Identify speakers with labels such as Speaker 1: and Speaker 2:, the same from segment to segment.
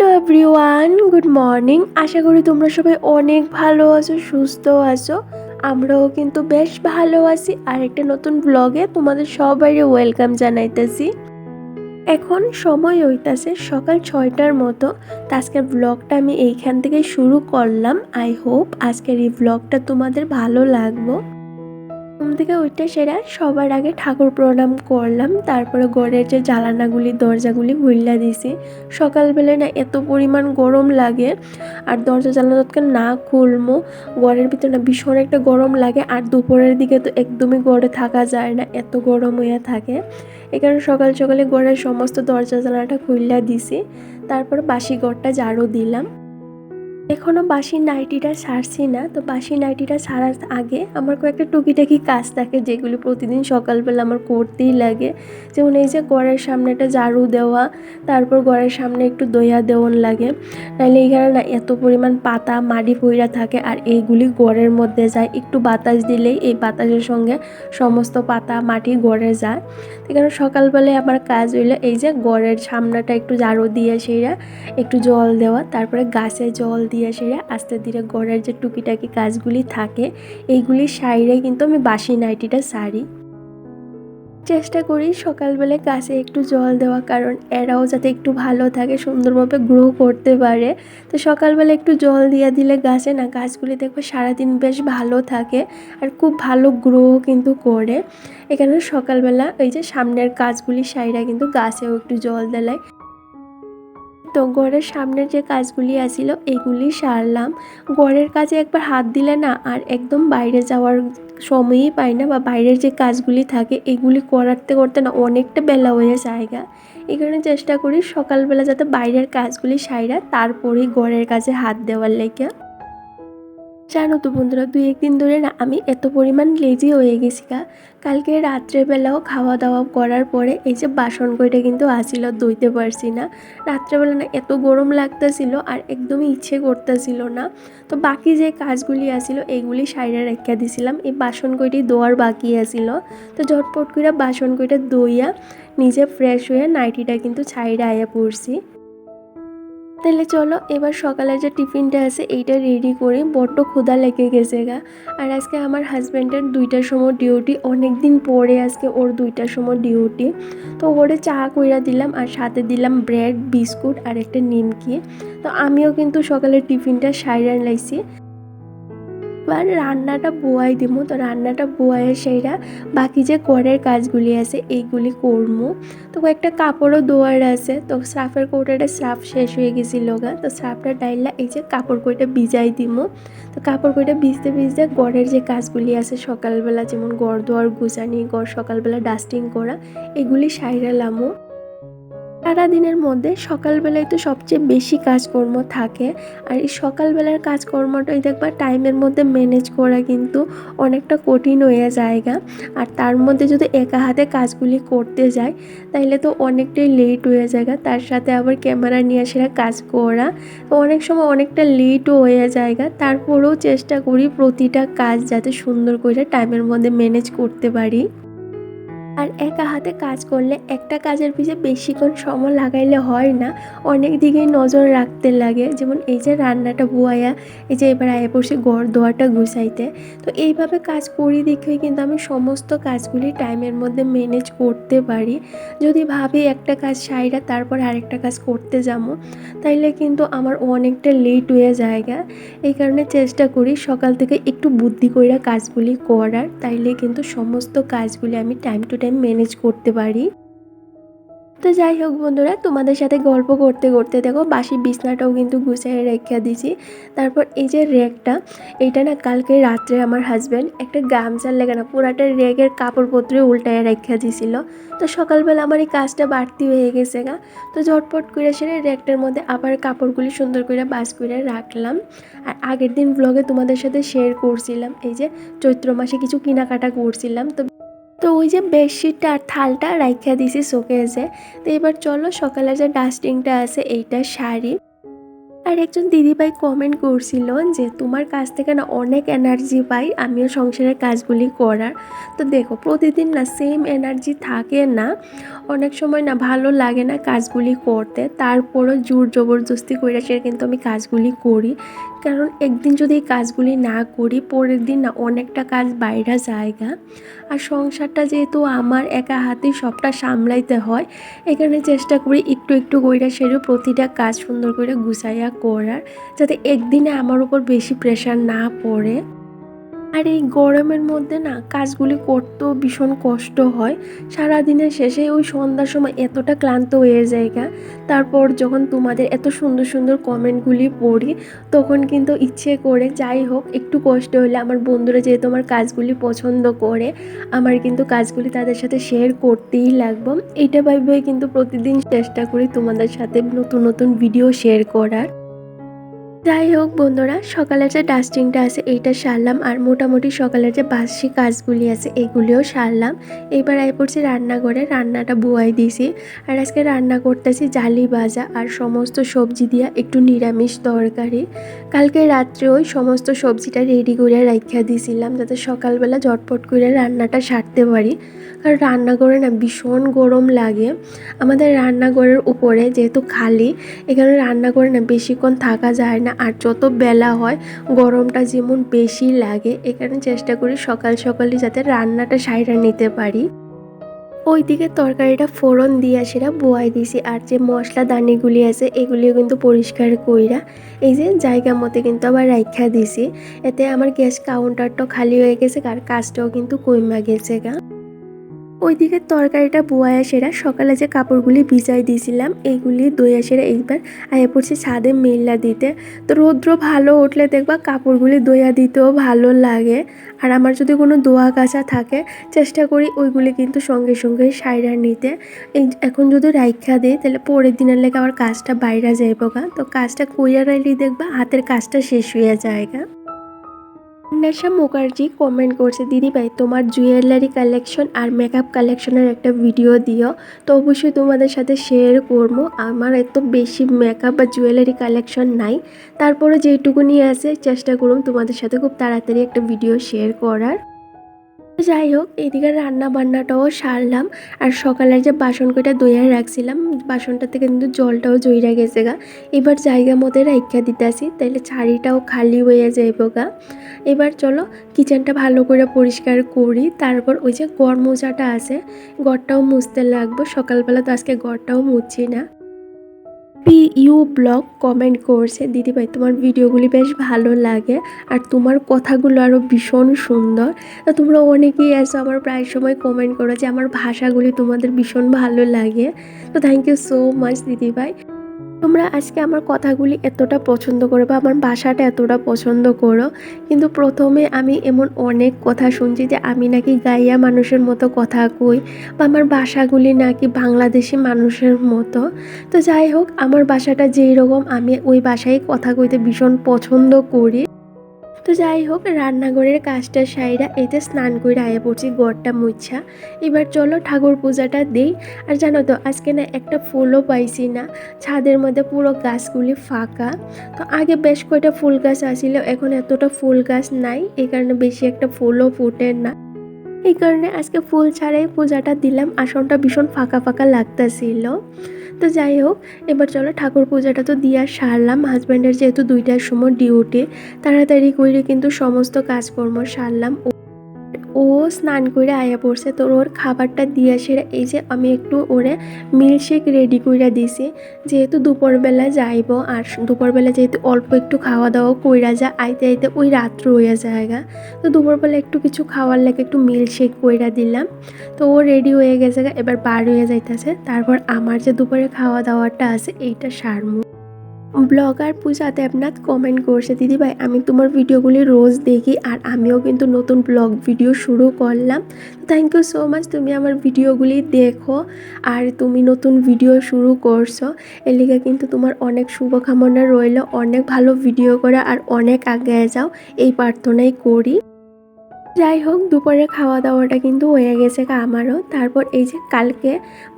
Speaker 1: Everyone good morning আশা করি তোমরা সবাই অনেক ভালো আছো, সুস্থ আছো। আমরাও কিন্তু বেশ ভালো আছি। আর একটা নতুন ব্লগে তোমাদের সবাই ওয়েলকাম জানাইতেছি। এখন সময় হইতাছে সকাল ছয়টার মতো। তো আজকের ব্লগটা আমি এইখান থেকে শুরু করলাম। আই হোপ আজকের এই ব্লগটা তোমাদের ভালো লাগবো। ঘুম থেকে উঠতে সেরা। সবার আগে ঠাকুর প্রণাম করলাম, তারপরে ঘরের যে জ্বালানাগুলি দরজাগুলি খুললা দিছি। সকালবেলায় না এত পরিমাণ গরম লাগে, আর দরজা জানালাকে না খুলমো, ঘরের ভিতরে না ভীষণ একটা গরম লাগে, আর দুপুরের দিকে তো একদমই ঘরে থাকা যায় না, এত গরম হয়ে থাকে। এখানে সকাল সকালে ঘরের সমস্ত দরজা জানালাটা খুললা দিছি, তারপর বাসি ঘরটা ঝাড়ু দিলাম। এখনও বাসি নাইটিটা ছাড়ছি না, তো বাসি নাইটিটা ছাড়ার আগে আমার কয়েকটা টুকিটাকি কাজ থাকে যেগুলি প্রতিদিন সকালবেলা আমার করতেই লাগে। যেমন এই যে ঘরের সামনেটা ঝাড়ু দেওয়া, তারপর গড়ের সামনে একটু দইয়া দেওয়ান লাগে। নাহলে এইখানে না এত পরিমাণ পাতা মাটি পইরা থাকে আর এইগুলি গড়ের মধ্যে যায়। একটু বাতাস দিলেই এই বাতাসের সঙ্গে সমস্ত পাতা, মাটি গড়ে যায়। এখানে সকালবেলায় আমার কাজ হইল এই যে গড়ের সামনাটা একটু ঝাড়ু দিয়ে সেইরা একটু জল দেওয়া, তারপরে গাছে জল দিয়ে সেরা আস্তে ধীরে ঘরের যে টুকিটাকি কাজগুলি থাকে এইগুলি সাইরে কিন্তু আমি বাসি নাইটিটা সারি। চেষ্টা করি সকালবেলায় গাছে একটু জল দেওয়া, কারণ এরাও যাতে একটু ভালো থাকে, সুন্দরভাবে গ্রো করতে পারে। তো সকালবেলা একটু জল দিয়ে দিলে গাছে না, গাছগুলি দেখবে সারাদিন বেশ ভালো থাকে আর খুব ভালো গ্রো কিন্তু করে। এখানে সকালবেলা এই যে সামনের কাজগুলি সাইরা কিন্তু গাছেও একটু জল দেলায় তো ঘরের সামনের যে কাজগুলি আছিল, এগুলি সারলাম। ঘরের কাজে একবার হাত দিলে না আর একদম বাইরে যাওয়ার সময়ই পাই না বা বাইরের যে কাজগুলি থাকে, এগুলি করাতে করতে না অনেকটা বেলা হয়ে জায়গা এই কারণে চেষ্টা করি সকালবেলা যাতে বাইরের কাজগুলি সাইরা তারপরেই ঘরের কাজে হাত দেওয়ার লেগে। জানো তো বন্ধুরা, দুই একদিন ধরে না আমি এত পরিমাণ লেজি হয়ে গেছি গা। কালকে রাত্রেবেলাও খাওয়া দাওয়া করার পরে এই যে বাসন কইটা কিন্তু আসিল ধুইতে পারছি না। রাত্রেবেলা না এত গরম লাগতেছিল আর একদমই ইচ্ছে করতেছিল না। তো বাকি যে কাজগুলি আসিল এইগুলি সাইডে রেখা দিছিলাম। এই বাসন কইটি দোয়ার বাকি আসিল তো ঝটপট করে বাসন কইটা দইয়া নিজে ফ্রেশ হয়ে নাইটিটা কিন্তু ছাইড়ে আয়া পড়ছি। তাহলে চলো, এবার সকালে যে টিফিনটা আছে এইটা রেডি করি বড্ড ক্ষুধা লেগে গেছে গা। আর আজকে আমার হাজব্যান্ডের দুইটার সময় ডিউটি অনেক দিন পরে আজকে ওর দুইটার সময় ডিউটি তো ওরে চা কইরা দিলাম আর সাথে দিলাম ব্রেড বিস্কুট আর একটা নিমকি। তো আমিও কিন্তু সকালে টিফিনটা সাইরান লাইছি। এবার রান্নাটা বোয়াই দিব তো রান্নাটা বোয়াইয়ের সেইরা বাকি যে ঘরের কাজগুলি আছে, এইগুলি করব তো কয়েকটা কাপড়ও দোয়ার আছে। তো স্রাফের কৌটাটা স্রাফ শেষ হয়ে গেছিল গা। তো স্রাফটা ডাইলা এই যে কাপড় কইটা ভিজাই দিব তো কাপড় কইটা ভিজতে ভিজতে গড়ের যে কাজগুলি আছে, সকালবেলা যেমন গড় দোয়ার গুছানি, গড় সকালবেলা ডাস্টিং করা, এগুলি সাইরালামও সারাদিনের মধ্যে সকালবেলায় তো সবচেয়ে বেশি কাজকর্ম থাকে। আর এই সকালবেলার কাজকর্মটাই দেখবা টাইমের মধ্যে ম্যানেজ করা কিন্তু অনেকটা কঠিন হয়ে জায়গা আর তার মধ্যে যদি একা হাতে কাজগুলি করতে যায় তাইলে তো অনেকটাই লেট হয়ে যায় তার সাথে আবার ক্যামেরা নিয়ে সেরা কাজ করা। তো অনেক সময় অনেকটা লেটও হয়ে যায় তারপরেও চেষ্টা করি প্রতিটা কাজ যাতে সুন্দর করে টাইমের মধ্যে ম্যানেজ করতে পারি। আর একা হাতে কাজ করলে একটা কাজের পিছিয়ে বেশিক্ষণ সময় লাগাইলে হয় না। অনেক দিকেই নজর রাখতে লাগে। যেমন এই যে রান্নাটা বুয়াইয়া, এই যে এবার আয়ে পড়ছি গড় দোয়াটা গুছাইতে। তো এইভাবে কাজ করি দেখেই কিন্তু আমি সমস্ত কাজগুলি টাইমের মধ্যে ম্যানেজ করতে পারি। যদি ভাবি একটা কাজ সাইরা তারপর আরেকটা কাজ করতে যাব, তাইলে কিন্তু আমার অনেকটা লেট হয়ে জায়গা এই কারণে চেষ্টা করি সকাল থেকে একটু বুদ্ধি কইরা কাজগুলি করার। তাইলে কিন্তু সমস্ত কাজগুলি আমি টাইম টু টাইম ম্যানেজ করতে পারি। তো যাই হোক বন্ধুরা, তোমাদের সাথে গল্প করতে করতে দেখো বাসি বিছনাটাও কিন্তু গুছিয়ে রেখে দিছি তারপর এই যে র্যাকটা এইটা না কালকে রাত্রে আমার হাজব্যান্ড একটা গামছার লেগে না পুরাটা র্যাকের কাপড়পত্রে উল্টায় রেখে দিছিল তো সকালবেলা আমার এই কাজটা বাড়তি হয়ে গেছে গা। তো ঝটপট করে সেরে র্যাকটার মধ্যে আবার কাপড়গুলি সুন্দর করে বাস করে রাখলাম। আর আগের দিন ব্লগে তোমাদের সাথে শেয়ার করছিলাম, এই যে চৈত্র মাসে কিছু কেনাকাটা করছিলাম। তো তো ওই যে বেডশিটটা আর থালটা রাইখা দিছি শোকেজে তো এবার চলো সকালে যে ডাস্টিংটা আছে, এইটা শাড়ি আর একজন দিদিভাই কমেন্ট করছিল যে, তোমার কাছ থেকে না অনেক এনার্জি পাই, আমিও সংসারের কাজগুলি করার। তো দেখো, প্রতিদিন না সেম এনার্জি থাকে না। অনেক সময় না ভালো লাগে না কাজগুলি করতে। তারপরও জোর জবরদস্তি করে সে কিন্তু আমি কাজগুলি করি। কারণ একদিন যদি এই কাজগুলি না করি, পরের দিন না অনেকটা কাজ বাইরা জায়গা। আর সংসারটা যেহেতু আমার একা হাতে সবটা সামলাইতে হয়, এখানে চেষ্টা করি একটু একটু কইরা সেরে প্রতিটা কাজ সুন্দর করে গুছাইয়া করার, যাতে একদিনে আমার উপর বেশি প্রেশার না পড়ে। আর এই গরমের মধ্যে না কাজগুলি করতেও ভীষণ কষ্ট হয়। সারাদিনের শেষে ওই সন্ধ্যার সময় এতটা ক্লান্ত হয়ে যায় গা। তারপর যখন তোমাদের এত সুন্দর সুন্দর কমেন্টগুলি পড়ি, তখন কিন্তু ইচ্ছে করে যাই হোক, একটু কষ্ট হলে আমার বন্ধুরা যেহেতু আমার কাজগুলি পছন্দ করে, আমার কিন্তু কাজগুলি তাদের সাথে শেয়ার করতেই লাগবো। এইটা ভাবে কিন্তু প্রতিদিন চেষ্টা করি তোমাদের সাথে নতুন নতুন ভিডিও শেয়ার করার। যাই হোক বন্ধুরা, সকালের যে ডাস্টিংটা আছে এইটা সারলাম আর মোটামুটি সকালের যে বাসি কাজগুলি আছে এগুলিও সারলাম। এবার আই পড়ছি রান্নাঘরে, রান্নাটা বুয়াই দিয়েছি। আর আজকে রান্না করতেছি জালি ভাজা আর সমস্ত সবজি দিয়া একটু নিরামিষ তরকারি। কালকে রাত্রে ওই সমস্ত সবজিটা রেডি করে রাখা দিয়েছিলাম যাতে সকালবেলা ঝটপট করে রান্নাটা সারতে পারি। কারণ রান্নাঘরে না ভীষণ গরম লাগে। আমাদের রান্নাঘরের উপরে যেহেতু খালি, এখানে রান্নাঘরে না বেশিক্ষণ থাকা যায় না আর যত বেলা হয়, গরমটা যেমন বেশি লাগে, এখানে চেষ্টা করি সকাল সকালই যাতে রান্নাটা সাইরা নিতে পারি। ওইদিকে তরকারিটা ফোড়ন দিয়ে সেটা বোয়াই দিছি আর যে মশলা দানিগুলি আছে, এগুলিও কিন্তু পরিষ্কার কইরা এই যে জায়গা মতে কিন্তু আবার রাইখা দিছি। এতে আমার গ্যাস কাউন্টারটাও খালি হয়ে গেছে আর কাজটাও কিন্তু কইমা গেছে গা। ওইদিকে তরকারিটা বোয়া সেরা। সকালে যে কাপড়গুলি ভিজাই দিয়েছিলাম এইগুলি দইয়া সেরা। এইবার আয়া পড়ছে ছাদে মেল্লা দিতে। তো রৌদ্র ভালো উঠলে দেখবা কাপড়গুলি দইয়া দিতেও ভালো লাগে। আর আমার যদি কোনো দোয়া কাঁচা থাকে, চেষ্টা করি ওইগুলি কিন্তু সঙ্গে সঙ্গে সাইরা নিতে। এই এখন যদি রাইখা দিই, তাহলে পরের দিনের লেগে আবার কাজটা বাইরে যাইব গা তো কাজটা কইয়া রাইলি দেখবা হাতের কাজটা শেষ হয়ে যায় গা নেশা মুখার্জি কমেন্ট করছে, দিদি ভাই, তোমার জুয়েলারি কালেকশন আর মেকআপ কালেকশনের একটা ভিডিও দিও। তো অবশ্যই তোমাদের সাথে শেয়ার করব। আমার এত বেশি মেকআপ বা জুয়েলারি কালেকশন নাই। তারপরে যেটুকু নিয়ে আসে চেষ্টা করুন তোমাদের সাথে খুব তাড়াতাড়ি একটা ভিডিও শেয়ার করার। যাই হোক, এদিকে রান্না বান্নাটাও সারলাম আর সকালের যে বাসন কটা দইয়া রাখছিলাম, বাসনটাতে কিন্তু জলটাও জইরা গেছে গা। এবার জায়গা মতো রাইখা দিতেছি, তাইলে ছাড়িটাও খালি হয়ে যাইব গা। এবার চলো, কিচেনটা ভালো করে পরিষ্কার করি, তারপর ওই যে গড় মোজাটা আছে, গড়টাও মুছতে লাগবো। সকালবেলা তো আজকে গড়টাও মুছছি না। পি ইউ ব্লগ কমেন্ট করছে। দিদিভাই তোমার ভিডিওগুলি বেশ ভালো লাগে আর তোমার কথাগুলো আরও ভীষণ সুন্দর। তা তোমরা অনেকেই আছো, আমার প্রায় সময় কমেন্ট করো যে আমার ভাষাগুলি তোমাদের ভীষণ ভালো লাগে। তো থ্যাংক ইউ সো মাচ দিদিভাই তোমরা আজকে আমার কথাগুলি এতটা পছন্দ করো বা আমার ভাষাটা এতটা পছন্দ করো, কিন্তু প্রথমে আমি এমন অনেক কথা শুনছি যে আমি নাকি গাইয়া মানুষের মতো কথা কই বা আমার ভাষাগুলি নাকি বাংলাদেশি মানুষের মতো। তো যাই হোক, আমার বাসাটা যেই রকম, আমি ওই ভাষায় কথা কইতে ভীষণ পছন্দ করি। তো যাই হোক, রান্নাঘরের কাজটা সাইরা এতে স্নান করে আয়া পড়ছি গড়টা মুছা এবার চলো ঠাকুর পূজাটা দেই। আর জানো তো, আজকে না একটা ফুলও পাইছি না। ছাদের মধ্যে পুরো গাছগুলি ফাঁকা। তো আগে বেশ কয়টা ফুল গাছ আসিল এখন এতটা ফুল গাছ নাই। এই কারণে বেশি একটা ফুলও ফুটে না। এই কারণে আজকে ফুল ছাড়াই পূজাটা দিলাম। আসনটা ভীষণ ফাঁকা ফাঁকা লাগতেছিল। তো যাই হোক, এবার চলো ঠাকুর পূজাটা তো দিয়ে সারলাম। হাজব্যান্ডের যেহেতু দুইটার সময় ডিউটি তাড়াতাড়ি করে কিন্তু সমস্ত কাজকর্ম সারলাম। ও স্নান করে আয়া পড়ছে। তো ওর খাবারটা দিয়ে সেরা। এই যে আমি একটু ওরে মিল্কশেক রেডি করে দিছি। যেহেতু দুপুরবেলা যাইব আর দুপুরবেলা যেহেতু অল্প একটু খাওয়া দাওয়া কইরা যায় আইতে আইতে ওই রাত্র হইয়া জায়গা তো দুপুরবেলা একটু কিছু খাওয়ার লাগে একটু মিল্কশেক কইরা দিলাম। তো ও রেডি হয়ে গেছে এবার বার হয়ে যাইতেছে। তারপর আমার যে দুপুরে খাওয়া দাওয়াটা আছে, এইটা সারমু। ব্লগার পূজা দেবনাথ কমেন্ট করছে, দিদি ভাই, আমি তোমার ভিডিওগুলি রোজ দেখি আর আমিও কিন্তু নতুন ব্লগ ভিডিও শুরু করলাম। থ্যাংক ইউ সো মাচ তুমি আমার ভিডিওগুলি দেখো আর তুমি নতুন ভিডিও শুরু করছ। এর কিন্তু তোমার অনেক শুভকামনা রইল, অনেক ভালো ভিডিও করে আর অনেক আগে যাও, এই প্রার্থনাই করি। যাই হোক দুপুরে খাওয়া দাওয়াটা কিন্তু হয়ে গেছে আমারও। তারপর এই যে কালকে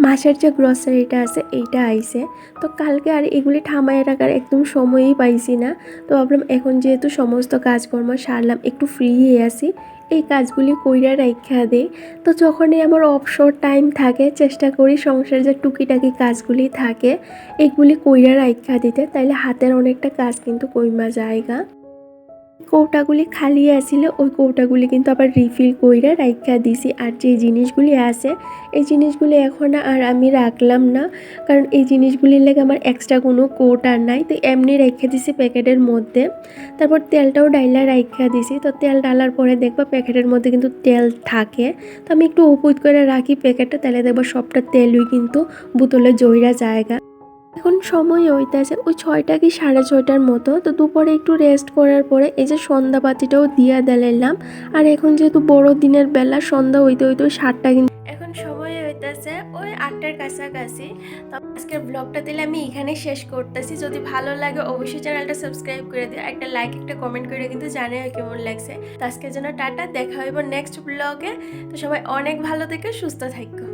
Speaker 1: মাসের যে গ্রসারিটা আছে, এইটা আইছে। তো কালকে আর এগুলি ঠামায় রাখার একদম সময়ই পাইছি না। তো ভাবলাম এখন যেহেতু সমস্ত কাজকর্ম সারলাম, একটু ফ্রি হয়ে আসি এই কাজগুলি কইরা রাইখা দেই। তো যখনই আমার অবসর টাইম থাকে, চেষ্টা করি সংসার যে টুকিটাকি কাজগুলি থাকে, এগুলি কইরা রাইখা দিতে, তাইলে হাতের অনেকটা কাজ কিন্তু কইমা জায়গা কৌটাগুলি খালি আছিল, ওই কৌটাগুলি কিন্তু আবার রিফিল কইরা রাইখা দিছি। আর যে জিনিসগুলি আছে, এই জিনিসগুলি এখন আর আমি রাখলাম না, কারণ এই জিনিসগুলির লেগে আমার এক্সট্রা কোনো কৌটা নাই। তো এমনি রাইখা দিছি প্যাকেটের মধ্যে। তারপর তেলটাও ডাইলা রাইখা দিছি। তো তেল ডালার পরে দেখবা প্যাকেটের মধ্যে কিন্তু তেল থাকে। তো আমি একটু উপুত করে রাখি প্যাকেটটা, তাহলে দেখবা সবটা তেলই কিন্তু বোতলে জইরা জায়গা। এখন সময় হইতেছে, ওই ছয়টা কি সাড়ে ছয়টার মতো, তো দুপুরে একটু রেস্ট করার পরে এই যে সন্ধ্যাবাতিটাও দিয়া দিলাম। আর এখন যেহেতু বড় দিনের বেলা, সন্ধ্যা হইতে হইতে ওই সাতটা কিন্তু এখন সময় হইতেছে ওই আটটার কাছাকাছি। তো আজকের ব্লগটা দিলে আমি এখানে শেষ করতেছি। যদি ভালো লাগে অবশ্যই চ্যানেলটা সাবস্ক্রাইব করে দিও। একটা লাইক একটা কমেন্ট করে কিন্তু জানিও কেমন লাগছে। তো আজকের জন্য টাটা, দেখা হইব নেক্সট ব্লগে তো সবাই অনেক ভালো থেকে, সুস্থ থাকো।